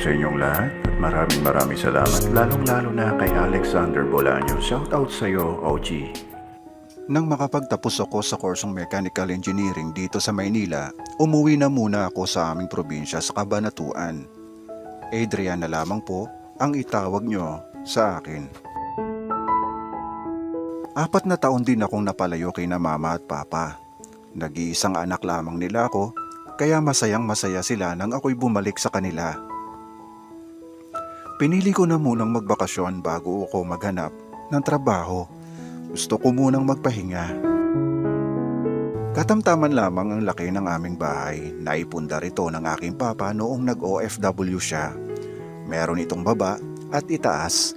sa inyong lahat at maraming maraming salamat lalong lalo na kay Alexander Bolaño. Shoutout sa iyo, OG. Nang makapagtapos ako sa kursong Mechanical Engineering dito sa Maynila, umuwi na muna ako sa aming probinsya sa Kabanatuan. Adrian na lamang po ang itawag nyo sa akin. Apat na taon din akong napalayo kay na mama at papa. Nag-iisang anak lamang nila ako, kaya masayang masaya sila nang ako'y bumalik sa kanila. Pinili ko na munang magbakasyon bago ako maghanap ng trabaho. Gusto ko munang magpahinga. Katamtaman lamang ang laki ng aming bahay. Naipunda rito ng aking papa noong nag-OFW siya. Meron itong baba at itaas.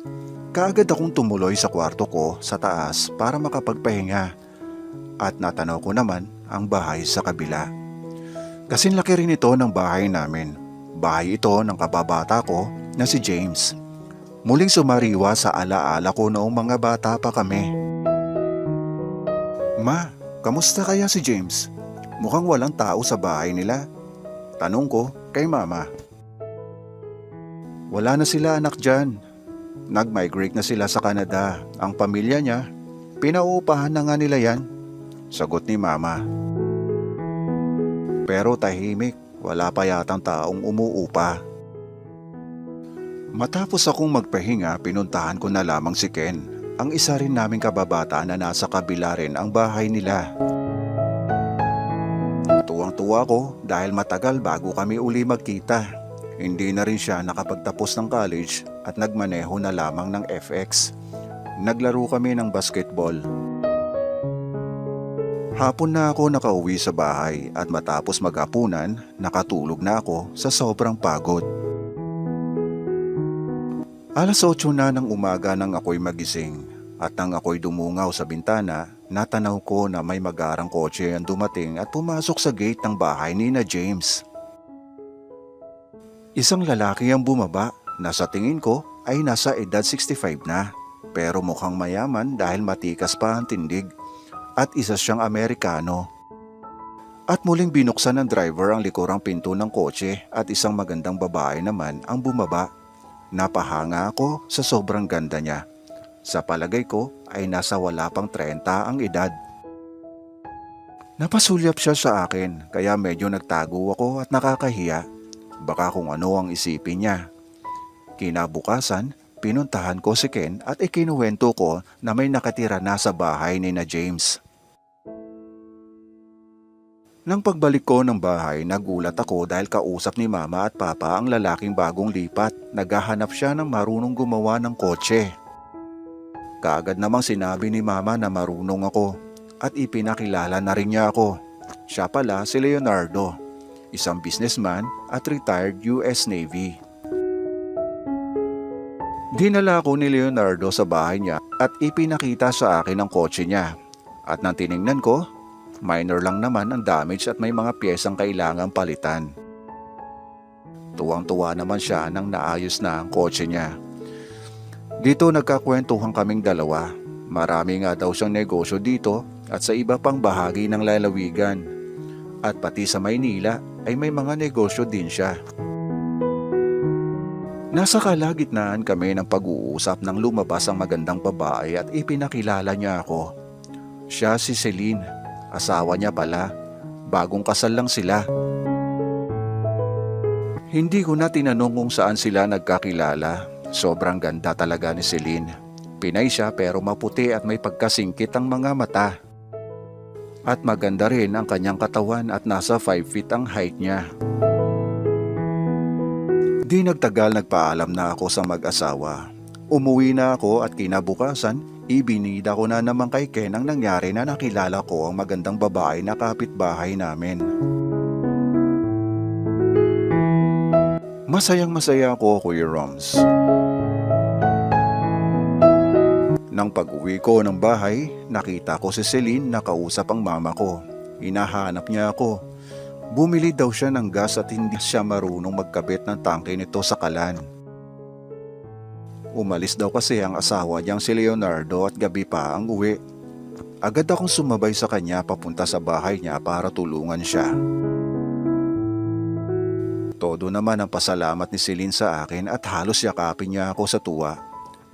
Kaagad akong tumuloy sa kwarto ko sa taas para makapagpahinga. At natanaw ko naman ang bahay sa kabila. Kasing laki rin ito ng bahay namin. Bahay ito ng kababata ko na si James. Muling sumariwa sa alaala ko noong mga bata pa kami. Ma, kamusta kaya si James? Mukhang walang tao sa bahay nila. Tanong ko kay mama. Wala na sila anak dyan. Nag-migrate na sila sa Canada. Ang pamilya niya, pinauupahan na nga nila yan. Sagot ni mama. Pero tahimik, wala pa yatang taong umuupa. Matapos akong magpahinga, pinuntahan ko na lamang si Ken, ang isa rin naming kababata na nasa kabila rin ang bahay nila. Tuwang-tuwa ko dahil matagal bago kami uli magkita. Hindi na rin siya nakapagtapos ng college at nagmaneho na lamang ng FX. Naglaro kami ng basketball. Hapon na ako nakauwi sa bahay at matapos maghapunan, nakatulog na ako sa sobrang pagod. Alas 8 na ng umaga nang ako'y magising at nang ako'y dumungaw sa bintana, natanaw ko na may magarang kotse ang dumating at pumasok sa gate ng bahay ni na James. Isang lalaki ang bumaba na sa tingin ko ay nasa edad 65 na pero mukhang mayaman dahil matikas pa ang tindig at isa siyang Amerikano. At muling binuksan ng driver ang likurang pinto ng kotse at isang magandang babae naman ang bumaba. Napahanga ako sa sobrang ganda niya. Sa palagay ko ay nasa wala pang 30 ang edad. Napasulyap siya sa akin kaya medyo nagtago ako at nakakahiya. Baka kung ano ang isipin niya. Kinabukasan, pinuntahan ko si Ken at ikinuwento ko na may nakatira na sa bahay ni na James. Nang pagbalik ko ng bahay, nagulat ako dahil kausap ni mama at papa ang lalaking bagong lipat. Naghahanap siya ng marunong gumawa ng kotse. Kaagad namang sinabi ni mama na marunong ako at ipinakilala na rin niya ako. Siya pala si Leonardo, isang businessman at retired US Navy. Dinala ako ni Leonardo sa bahay niya at ipinakita sa akin ang kotse niya. At nang tiningnan ko, minor lang naman ang damage at may mga piyesang kailangang palitan. Tuwang-tuwa naman siya nang naayos na ang kotse niya. Dito nagkakwentuhan kaming dalawa. Marami nga daw siyang negosyo dito at sa iba pang bahagi ng lalawigan. At pati sa Maynila ay may mga negosyo din siya. Nasa kalagitnaan kami ng pag-uusap nang lumabas ang magandang babae at ipinakilala niya ako. Siya si Celine, asawa niya pala. Bagong kasal lang sila. Hindi ko na tinanong kung saan sila nagkakilala. Sobrang ganda talaga ni Celine. Pinay siya pero maputi at may pagkasingkit ang mga mata. At maganda rin ang kanyang katawan at nasa 5 feet ang height niya. Di nagtagal nagpaalam na ako sa mag-asawa. Umuwi na ako at kinabukasan, ibinida ko na naman kay Ken ang nangyari na nakilala ko ang magandang babae na kapitbahay namin. Masayang masaya ako, Kuya Roms. Nang pag-uwi ko ng bahay, nakita ko si Celine na kausap ang mama ko. Hinahanap niya ako. Bumili daw siya ng gas at hindi siya marunong magkabit ng tangke nito sa kalan. Umalis daw kasi ang asawa niyang si Leonardo at gabi pa ang uwi. Agad akong sumabay sa kanya papunta sa bahay niya para tulungan siya. Todo naman ang pasalamat ni Celine sa akin at halos yakapin niya ako sa tuwa.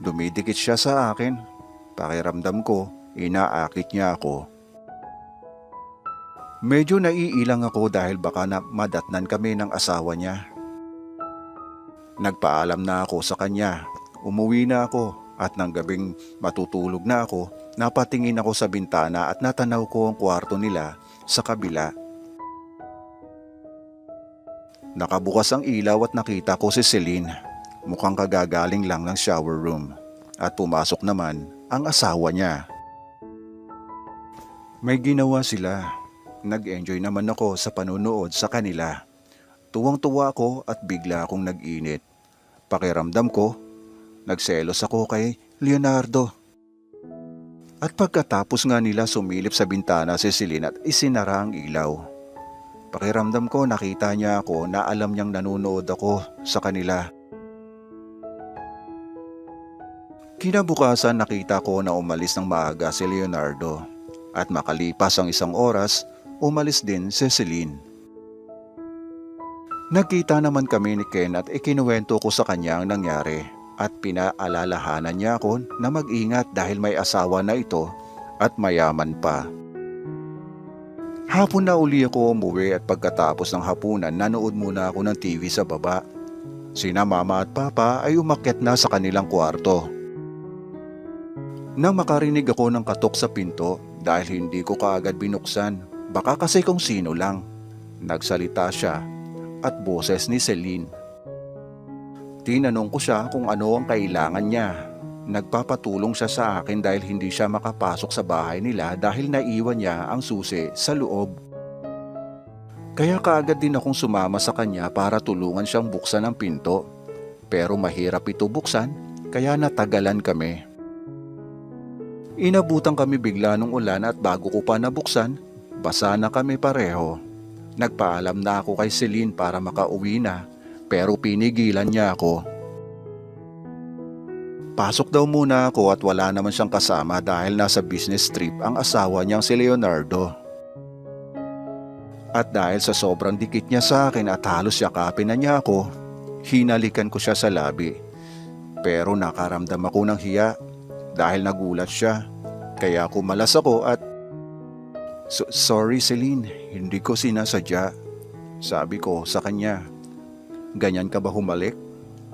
Dumidikit siya sa akin. Pakiramdam ko, inaakit niya ako. Medyo naiilang ako dahil baka na madatnan kami ng asawa niya. Nagpaalam na ako sa kanya. Umuwi na ako at nang gabing matutulog na ako, napatingin ako sa bintana at natanaw ko ang kwarto nila sa kabila. Nakabukas ang ilaw at nakita ko si Celine. Mukhang kagagaling lang ng shower room. At pumasok naman ang asawa niya. May ginawa sila. Nag-enjoy naman ako sa panunood sa kanila. Tuwang-tuwa ako at bigla akong nag-init. Pakiramdam ko, nagselos ako kay Leonardo. At pagkatapos nga nila sumilip sa bintana si Celine at isinara ang ilaw. Pakiramdam ko nakita niya ako na alam niyang nanonood ako sa kanila. Kinabukasan nakita ko na umalis ng maaga si Leonardo at makalipas ang isang oras, umalis din si Celine. Nagkita naman kami ni Ken at ikinuwento ko sa kanya ang nangyari at pinaalalahanan niya ako na mag-ingat dahil may asawa na ito at mayaman pa. Hapon na uli ako umuwi at pagkatapos ng hapunan nanood muna ako ng TV sa baba. Sina mama at papa ay umakyat na sa kanilang kwarto. Nang makarinig ako ng katok sa pinto dahil hindi ko kaagad binuksan, baka kasi kung sino lang. Nagsalita siya at boses ni Celine. Tinanong ko siya kung ano ang kailangan niya. Nagpapatulong siya sa akin dahil hindi siya makapasok sa bahay nila dahil naiwan niya ang susi sa loob. Kaya kaagad din akong sumama sa kanya para tulungan siyang buksan ang pinto. Pero mahirap ito buksan kaya natagalan kami. Inabutan kami bigla ng ulan at bago ko pa nabuksan, basa na kami pareho. Nagpaalam na ako kay Celine para makauwi na pero pinigilan niya ako. Pasok daw muna ako at wala naman siyang kasama dahil nasa business trip ang asawa niyang si Leonardo. At dahil sa sobrang dikit niya sa akin at halos yakapin na niya ako, hinalikan ko siya sa labi. Pero nakaramdam ako ng hiya dahil nagulat siya. Kaya kumalas ako at "So- Sorry Celine, hindi ko sinasadya. Sabi ko sa kanya. Ganyan ka ba humalik?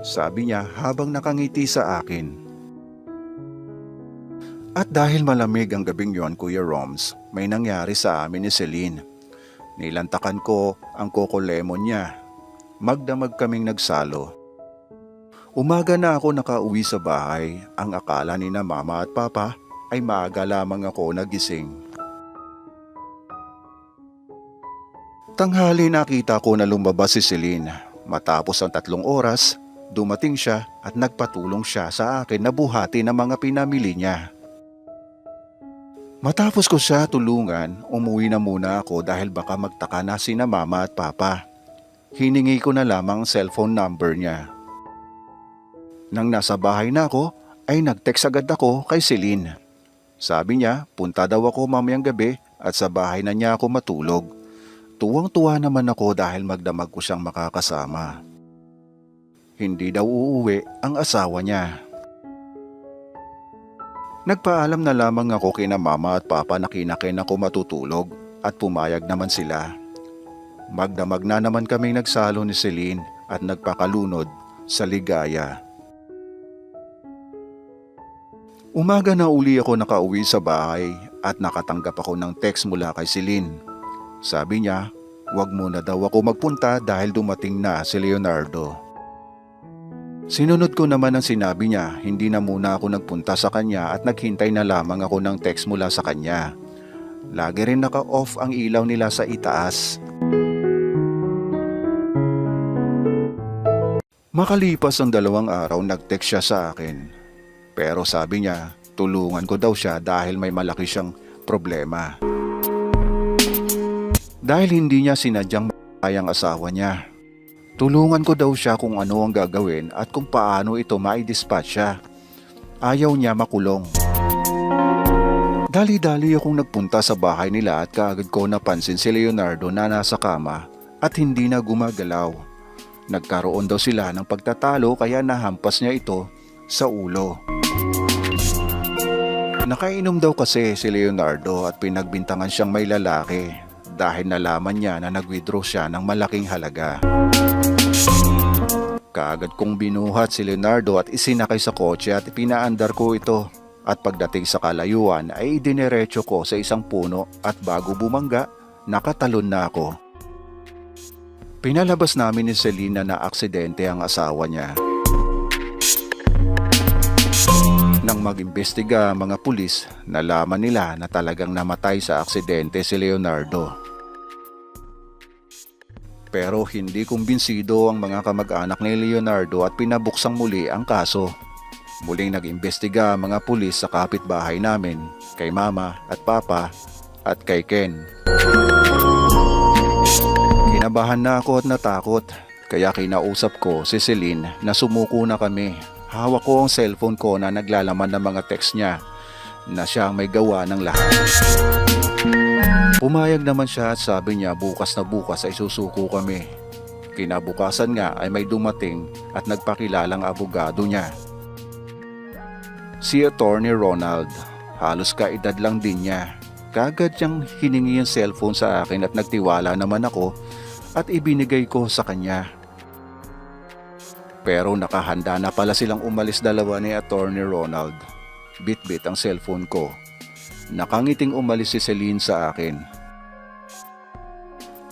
Sabi niya habang nakangiti sa akin. At dahil malamig ang gabing yon Kuya Roms, may nangyari sa amin ni Celine. Nilantakan ko ang coco lemon niya. Magdamag kaming nagsalo. Umaga na ako nakauwi sa bahay. Ang akala ni na mama at papa ay maaga lamang ako nagising. Tanghali nakita ko na lumabas si Celine. Matapos ang tatlong oras, dumating siya at nagpatulong siya sa akin na buhati ng mga pinamili niya. Matapos ko siya tulungan, umuwi na muna ako dahil baka magtaka na sina mama at papa. Hiningi ko na lamang ang cellphone number niya. Nang nasa bahay na ako, ay nag-text agad ako kay Celine. Sabi niya, punta daw ako mamayang gabi at sa bahay na niya ako matulog. Tuwang-tuwa naman ako dahil magdamag ko siyang makakasama. Hindi daw uuwi ang asawa niya. Nagpaalam na lamang ako kina mama at papa na kinakin ako matutulog at pumayag naman sila. Magdamag na naman kaming nagsalo ni Celine at nagpakalunod sa ligaya. Umaga na uli ako nakauwi sa bahay at nakatanggap ako ng text mula kay Celine. Sabi niya, wag muna daw ako magpunta dahil dumating na si Leonardo. Sinunod ko naman ang sinabi niya, hindi na muna ako nagpunta sa kanya at naghintay na lamang ako ng text mula sa kanya. Lagi rin naka-off ang ilaw nila sa itaas. Makalipas ang dalawang araw, nag-text siya sa akin. Pero sabi niya, tulungan ko daw siya dahil may malaki siyang problema. Dahil hindi niya sinadyang ang asawa niya. Tulungan ko daw siya kung ano ang gagawin at kung paano ito mai-dispatch siya. Ayaw niya makulong. Dali-dali akong nagpunta sa bahay nila at kaagad ko napansin si Leonardo na nasa kama at hindi na gumagalaw. Nagkaroon daw sila ng pagtatalo kaya nahampas niya ito sa ulo. Nakainom daw kasi si Leonardo at pinagbintangan siyang may lalaki dahil nalaman niya na nag-withdraw siya ng malaking halaga. Kaagad kong binuhat si Leonardo at isinakay sa kotse at pinaandar ko ito. At pagdating sa kalayuan ay idiniretso ko sa isang puno at bago bumangga, nakatalon na ako. Pinalabas namin ni Selena na aksidente ang asawa niya. Nang mag-imbestiga mga pulis, nalaman nila na talagang namatay sa aksidente si Leonardo. Pero hindi kumbinsido ang mga kamag-anak ni Leonardo at pinabuksang muli ang kaso. Muling nag-imbestiga ang mga pulis sa kapitbahay namin, kay mama at papa at kay Ken. Kinabahan na ako at natakot, kaya kinausap ko si Celine na sumuko na kami. Hawak ko ang cellphone ko na naglalaman ng mga text niya na siya ang may gawa ng lahat. Pumayag naman siya at sabi niya bukas na bukas ay susuko kami. Kinabukasan nga ay may dumating at nagpakilalang abogado niya. Si Attorney Ronald, halos kaedad lang din niya. Kagad niyang hiningi yung cellphone sa akin at nagtiwala naman ako at ibinigay ko sa kanya. Pero nakahanda na pala silang umalis dalawa ni Attorney Ronald. Bit-bit ang cellphone ko. Nakangiting umalis si Celine sa akin.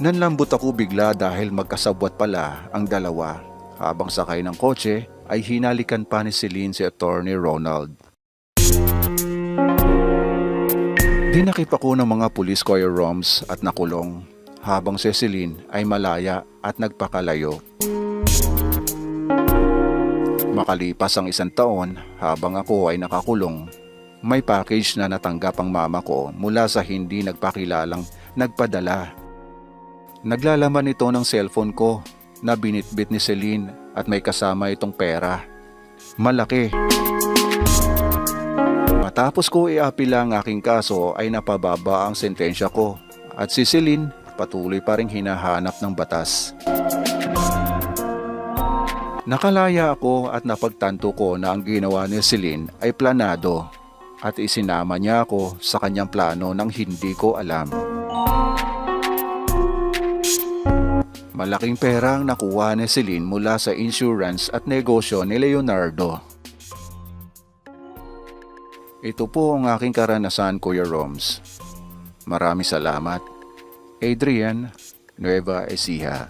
Nanlambot ako bigla dahil magkasabwat pala ang dalawa. Habang sakay ng kotse ay hinalikan pa ni Celine si Attorney Ronald. Dinakip ako ng mga pulis Kuya Roms at nakulong habang si Celine ay malaya at nagpakalayo. Makalipas ang isang taon habang ako ay nakakulong, may package na natanggap ang mama ko mula sa hindi nagpakilalang nagpadala. Naglalaman ito ng cellphone ko na binitbit ni Celine at may kasama itong pera. Malaki. Matapos ko iapila ang aking kaso ay napababa ang sentensya ko at si Celine patuloy pa rin hinahanap ng batas. Nakalaya ako at napagtanto ko na ang ginawa ni Celine ay planado at isinama niya ako sa kanyang plano nang hindi ko alam. Malaking pera ang nakuha ni Celine mula sa insurance at negosyo ni Leonardo. Ito po ang aking karanasan, Kuya Roms. Maraming salamat. Adrian Nueva Ecija.